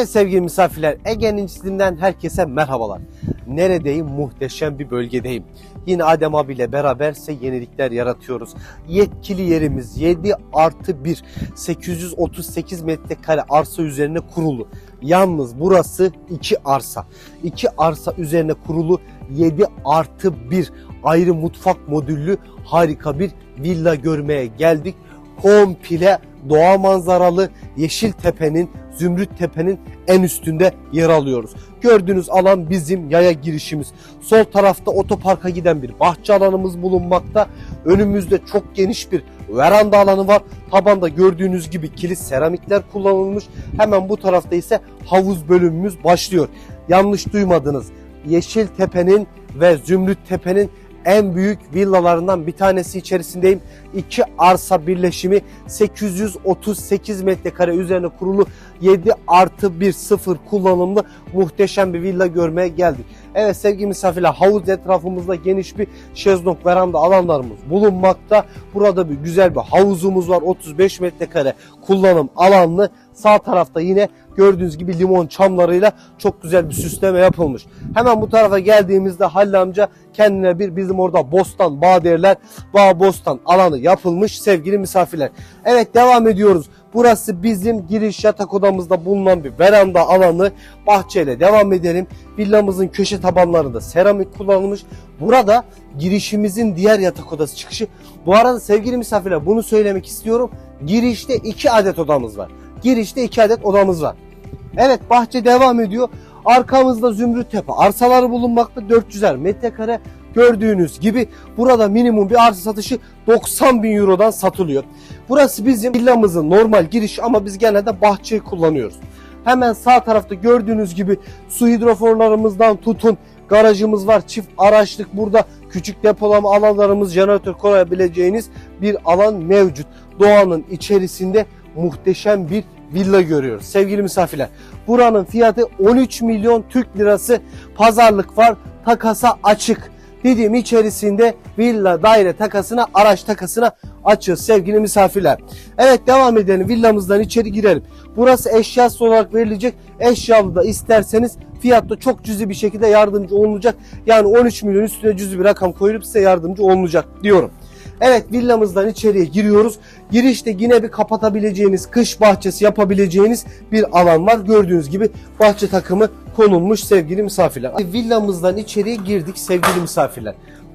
Evet sevgili misafirler, Ege'nin incisinden herkese merhabalar. Neredeyim? Muhteşem bir bölgedeyim. Yine Adem abiyle beraberse yenilikler yaratıyoruz. Yetkili yerimiz 7 artı 1, 838 metrekare arsa üzerine kurulu. Yalnız burası 2 arsa. 2 arsa üzerine kurulu 7 artı 1 ayrı mutfak modüllü harika bir villa görmeye geldik. Komple doğa manzaralı Yeşiltepe'nin, Zümrüt Tepe'nin en üstünde yer alıyoruz. Gördüğünüz alan bizim yaya girişimiz. Sol tarafta otoparka giden bir bahçe alanımız bulunmakta. Önümüzde çok geniş bir veranda alanı var. Tabanda gördüğünüz gibi kilit seramikler kullanılmış. Hemen bu tarafta ise havuz bölümümüz başlıyor. Yanlış duymadınız. Yeşiltepe'nin ve Zümrüt Tepe'nin en büyük villalarından bir tanesi içerisindeyim. İki arsa birleşimi 838 metrekare üzerine kurulu 7 artı 1 sıfır kullanımlı muhteşem bir villa görmeye geldik. Evet sevgili misafirler havuz etrafımızda geniş bir şezlong veranda alanlarımız bulunmakta. Burada bir güzel bir havuzumuz var 35 metrekare kullanım alanlı. Sağ tarafta yine gördüğünüz gibi limon çamlarıyla çok güzel bir süsleme yapılmış. Hemen bu tarafa geldiğimizde Halil amca kendine bir bizim orada bostan bağ derler. Bağ bostan alanı yapılmış sevgili misafirler. Evet devam ediyoruz. Burası bizim giriş yatak odamızda bulunan bir veranda alanı. Bahçeyle devam edelim. Villamızın köşe tabanlarında seramik kullanılmış. Burada girişimizin diğer yatak odası çıkışı. Bu arada sevgili misafirler bunu söylemek istiyorum. Girişte iki adet odamız var. Girişte iki adet odamız var. Evet bahçe devam ediyor. Arkamızda Zümrüt Tepe arsaları bulunmakta 400'er metrekare. Gördüğünüz gibi burada minimum bir arsa satışı 90 bin eurodan satılıyor. Burası bizim villamızın normal giriş ama biz genelde bahçeyi kullanıyoruz. Hemen sağ tarafta gördüğünüz gibi su hidroforlarımızdan tutun garajımız var. Çift araçlık burada küçük depolama alanlarımız jeneratör koyabileceğiniz bir alan mevcut. Doğanın içerisinde muhteşem bir villa görüyoruz. Sevgili misafirler buranın fiyatı 13 milyon Türk lirası pazarlık var takasa açık. Dediğim içerisinde villa daire takasına araç takasına açıyoruz sevgili misafirler. Evet devam edelim villamızdan içeri girelim. Burası eşyası olarak verilecek. Eşyalı da isterseniz fiyatta çok cüzi bir şekilde yardımcı olunacak. Yani 13 milyon üstüne cüzi bir rakam koyulup size yardımcı olunacak diyorum. Evet villamızdan içeriye giriyoruz. Girişte yine bir kapatabileceğiniz, kış bahçesi yapabileceğiniz bir alan var. Gördüğünüz gibi bahçe takımı konulmuş sevgili misafirler. Villamızdan içeriye girdik sevgili misafirler.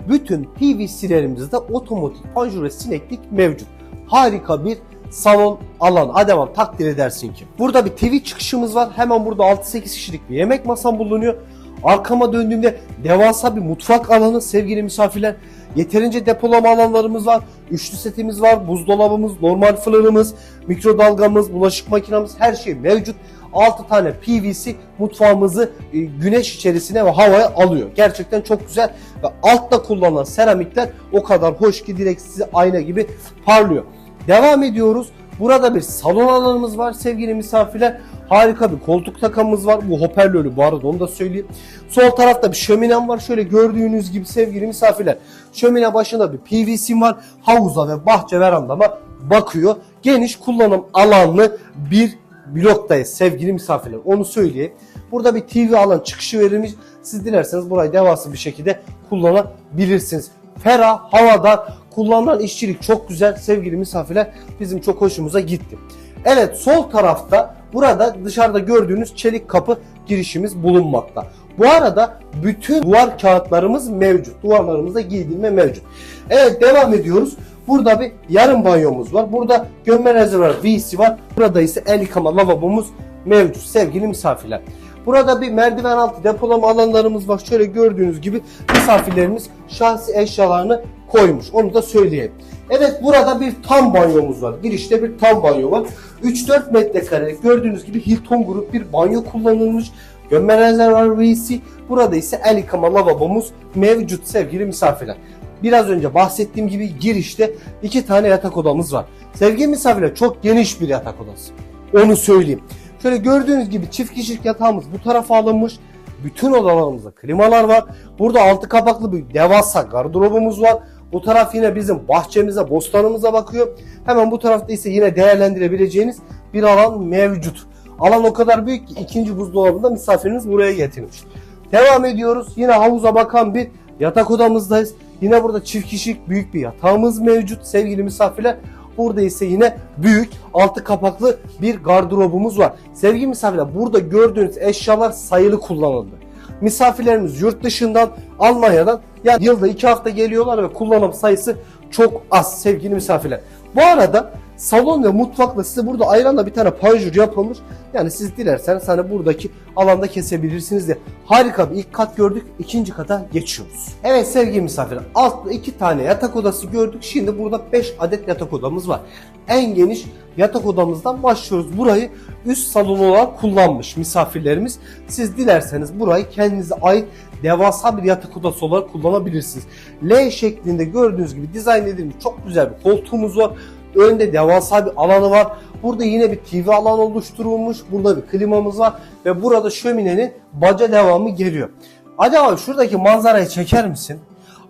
Bütün PVC'lerimizde otomatik panjur ve sineklik mevcut. Harika bir salon alan. Ademam takdir edersin ki. Burada bir TV çıkışımız var. Hemen burada 6-8 kişilik bir yemek masam bulunuyor. Arkama döndüğümde devasa bir mutfak alanı sevgili misafirler. Yeterince depolama alanlarımız var. Üçlü setimiz var. Buzdolabımız, normal fırınımız, mikrodalgamız, bulaşık makinamız her şey mevcut. 6 tane PVC mutfağımızı e, güneş içerisine ve havaya alıyor. Gerçekten çok güzel ve altta kullanılan seramikler o kadar hoş ki direkt size ayna gibi parlıyor. Devam ediyoruz. Burada bir salon alanımız var sevgili misafirler. Harika bir koltuk takımımız var. Bu hoparlörlü bu arada onu da söyleyeyim. Sol tarafta bir şöminem var. Şöyle gördüğünüz gibi sevgili misafirler. Şömine başında bir PVC'm var. Havuza ve bahçe verandama bakıyor. Geniş kullanım alanlı bir bloktayız sevgili misafirler. Onu söyleyeyim. Burada bir TV alan çıkışı verilmiş. Siz dilerseniz burayı devasa bir şekilde kullanabilirsiniz. Ferah, havada kullanılan işçilik çok güzel sevgili misafirler. Bizim çok hoşumuza gitti. Evet sol tarafta burada dışarıda gördüğünüz çelik kapı girişimiz bulunmakta. Bu arada bütün duvar kağıtlarımız mevcut. Duvarlarımızda giydirme mevcut. Evet devam ediyoruz. Burada bir yarım banyomuz var. Burada gömme rezervuar WC var. Burada ise el yıkama lavabomuz mevcut sevgili misafirler. Burada bir merdiven altı depolama alanlarımız var. Şöyle gördüğünüz gibi misafirlerimiz şahsi eşyalarını koymuş. Onu da söyleyeyim. Evet burada bir tam banyomuz var. Girişte bir tam banyo var. 3-4 metrekare gördüğünüz gibi Hilton grup bir banyo kullanılmış. Gömme rezervuar WC. Burada ise el yıkama lavabomuz mevcut sevgili misafirler. Biraz önce bahsettiğim gibi girişte iki tane yatak odamız var. Sevgili misafirler çok geniş bir yatak odası. Onu söyleyeyim. Şöyle gördüğünüz gibi çift kişilik yatağımız bu tarafa alınmış. Bütün odalarımızda klimalar var. Burada altı kapaklı bir devasa gardırobumuz var. Bu taraf yine bizim bahçemize, bostanımıza bakıyor. Hemen bu tarafta ise yine değerlendirebileceğiniz bir alan mevcut. Alan o kadar büyük ki ikinci buzdolabında misafiriniz buraya getirmiş. Devam ediyoruz. Yine havuza bakan bir yatak odamızdayız. Yine burada çift kişilik büyük bir yatağımız mevcut sevgili misafirler. Burada ise yine büyük altı kapaklı bir gardırobumuz var. Sevgili misafirler burada gördüğünüz eşyalar sayılı kullanıldı. Misafirlerimiz yurt dışından Almanya'dan yani yılda iki hafta geliyorlar ve kullanım sayısı çok az sevgili misafirler. Bu arada salon ve mutfakla size burada ayranla bir tane panjur yapılmış. Yani siz dilerseniz hani buradaki alanda kesebilirsiniz de harika bir ilk kat gördük. ikinci kata geçiyoruz. Evet sevgili misafirler altta iki tane yatak odası gördük. Şimdi burada 5 adet yatak odamız var. En geniş yatak odamızdan başlıyoruz. Burayı üst salon olarak kullanmış misafirlerimiz. Siz dilerseniz burayı kendinize ait devasa bir yatak odası olarak kullanabilirsiniz. L şeklinde gördüğünüz gibi dizayn edilmiş çok güzel bir koltuğumuz var. Önde devasa bir alanı var. Burada yine bir TV alanı oluşturulmuş. Burada bir klimamız var. Ve burada şöminenin baca devamı geliyor. Acaba şuradaki manzarayı çeker misin?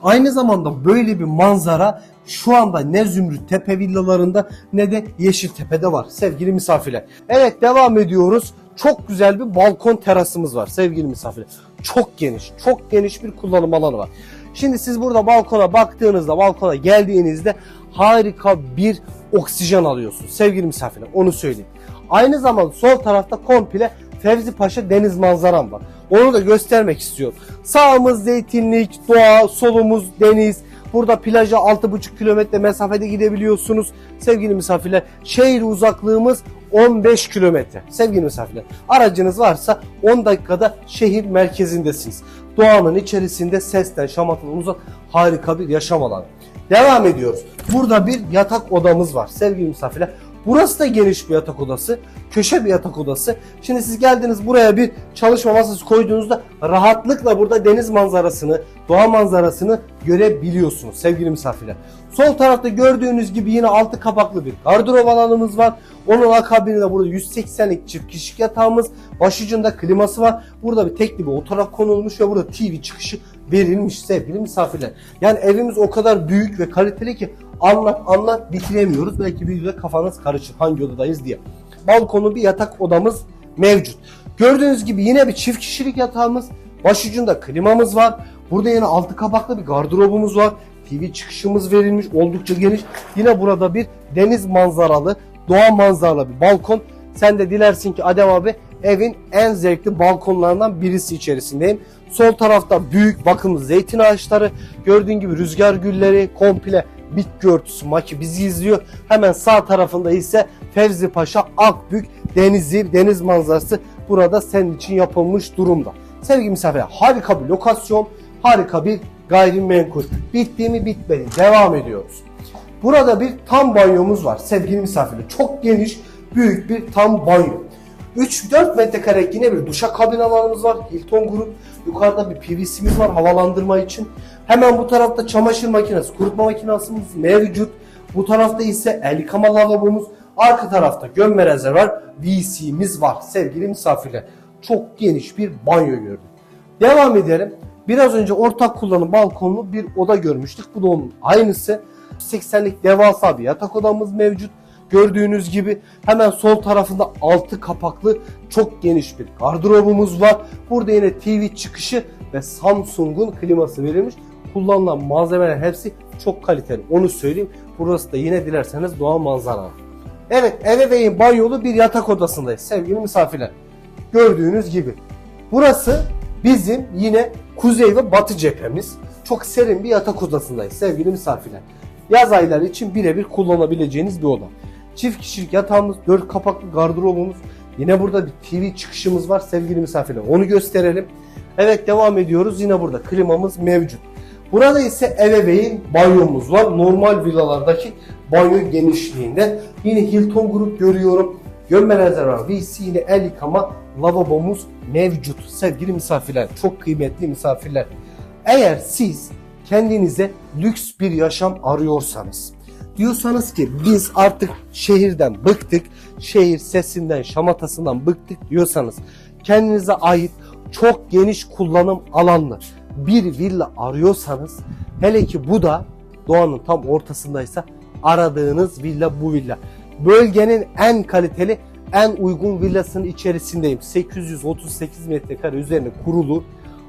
Aynı zamanda böyle bir manzara şu anda ne Zümrüt Tepe villalarında ne de Yeşiltepe'de var sevgili misafirler. Evet devam ediyoruz. Çok güzel bir balkon terasımız var sevgili misafirler. Çok geniş, çok geniş bir kullanım alanı var. Şimdi siz burada balkona baktığınızda, balkona geldiğinizde harika bir oksijen alıyorsunuz sevgili misafirler. Onu söyleyeyim. Aynı zamanda sol tarafta komple Fevzi Paşa deniz manzaram var. Onu da göstermek istiyorum. Sağımız zeytinlik, doğa, solumuz deniz. Burada plaja 6,5 kilometre mesafede gidebiliyorsunuz. Sevgili misafirler, şehir uzaklığımız 15 kilometre. Sevgili misafirler, aracınız varsa 10 dakikada şehir merkezindesiniz. Doğanın içerisinde sesten, şamatından uzak harika bir yaşam alanı. Devam ediyoruz. Burada bir yatak odamız var sevgili misafirler. Burası da geniş bir yatak odası. Köşe bir yatak odası. Şimdi siz geldiniz buraya bir çalışma masası koyduğunuzda rahatlıkla burada deniz manzarasını, doğa manzarasını görebiliyorsunuz sevgili misafirler. Sol tarafta gördüğünüz gibi yine altı kapaklı bir gardırop alanımız var. Onun akabinde burada 180'lik çift kişilik yatağımız. Başucunda kliması var. Burada bir tekli bir oturak konulmuş ve burada TV çıkışı verilmiş sevgili misafirler. Yani evimiz o kadar büyük ve kaliteli ki anlat anlat bitiremiyoruz. Belki videoda kafanız karışır hangi odadayız diye. Balkonu bir yatak odamız mevcut. Gördüğünüz gibi yine bir çift kişilik yatağımız. Başucunda klimamız var. Burada yine altı kapaklı bir gardırobumuz var. TV çıkışımız verilmiş oldukça geniş. Yine burada bir deniz manzaralı, doğa manzaralı bir balkon. Sen de dilersin ki Adem abi evin en zevkli balkonlarından birisi içerisindeyim. Sol tarafta büyük bakımlı zeytin ağaçları, gördüğün gibi rüzgar gülleri, komple bitki örtüsü maki bizi izliyor. Hemen sağ tarafında ise Fevzi Paşa Akbük denizi, deniz manzarası burada senin için yapılmış durumda. Sevgili misafirler harika bir lokasyon, harika bir gayrimenkul. Bitti mi bitmedi. Devam ediyoruz. Burada bir tam banyomuz var sevgili misafirler. Çok geniş, büyük bir tam banyo. 3-4 metrekare yine bir duşa kabin alanımız var. Hilton Grup. Yukarıda bir PVC'miz var havalandırma için. Hemen bu tarafta çamaşır makinesi, kurutma makinesimiz mevcut. Bu tarafta ise el yıkama lavabomuz. Arka tarafta gömme rezervuar WC'miz var sevgili misafirler. Çok geniş bir banyo gördük. Devam edelim. Biraz önce ortak kullanım balkonlu bir oda görmüştük. Bu da onun aynısı. 80'lik devasa bir yatak odamız mevcut. Gördüğünüz gibi hemen sol tarafında altı kapaklı çok geniş bir gardırobumuz var. Burada yine TV çıkışı ve Samsung'un kliması verilmiş. Kullanılan malzemeler hepsi çok kaliteli. Onu söyleyeyim. Burası da yine dilerseniz doğal manzara. Evet ebeveyn banyolu bir yatak odasındayız sevgili misafirler. Gördüğünüz gibi. Burası bizim yine kuzey ve batı cephemiz. Çok serin bir yatak odasındayız sevgili misafirler. Yaz ayları için birebir kullanabileceğiniz bir oda. Çift kişilik yatağımız, dört kapaklı gardırobumuz. Yine burada bir TV çıkışımız var sevgili misafirler. Onu gösterelim. Evet devam ediyoruz. Yine burada klimamız mevcut. Burada ise ebeveyn banyomuz var. Normal villalardaki banyo genişliğinde. Yine Hilton Grup görüyorum. Gömme rezervuar, WC yine el yıkama lavabomuz mevcut. Sevgili misafirler, çok kıymetli misafirler. Eğer siz kendinize lüks bir yaşam arıyorsanız, diyorsanız ki biz artık şehirden bıktık, şehir sesinden, şamatasından bıktık diyorsanız, kendinize ait çok geniş kullanım alanlı bir villa arıyorsanız, hele ki bu da doğanın tam ortasındaysa aradığınız villa bu villa. Bölgenin en kaliteli, en uygun villasının içerisindeyim. 838 metrekare üzerine kurulu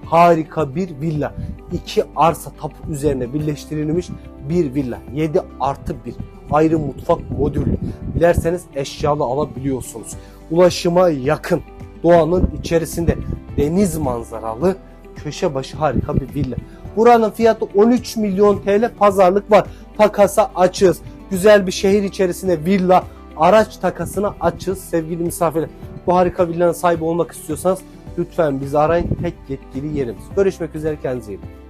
harika bir villa. İki arsa tapu üzerine birleştirilmiş bir villa. 7 artı 1 ayrı mutfak modülü. Dilerseniz eşyalı alabiliyorsunuz. Ulaşıma yakın. Doğanın içerisinde deniz manzaralı köşe başı harika bir villa. Buranın fiyatı 13 milyon TL pazarlık var. Takasa açığız. Güzel bir şehir içerisinde villa, araç takasına açığız sevgili misafirler. Bu harika villanın sahibi olmak istiyorsanız Lütfen bizi arayın. Tek yetkili yerimiz. Görüşmek üzere. Kendinize iyi bakın.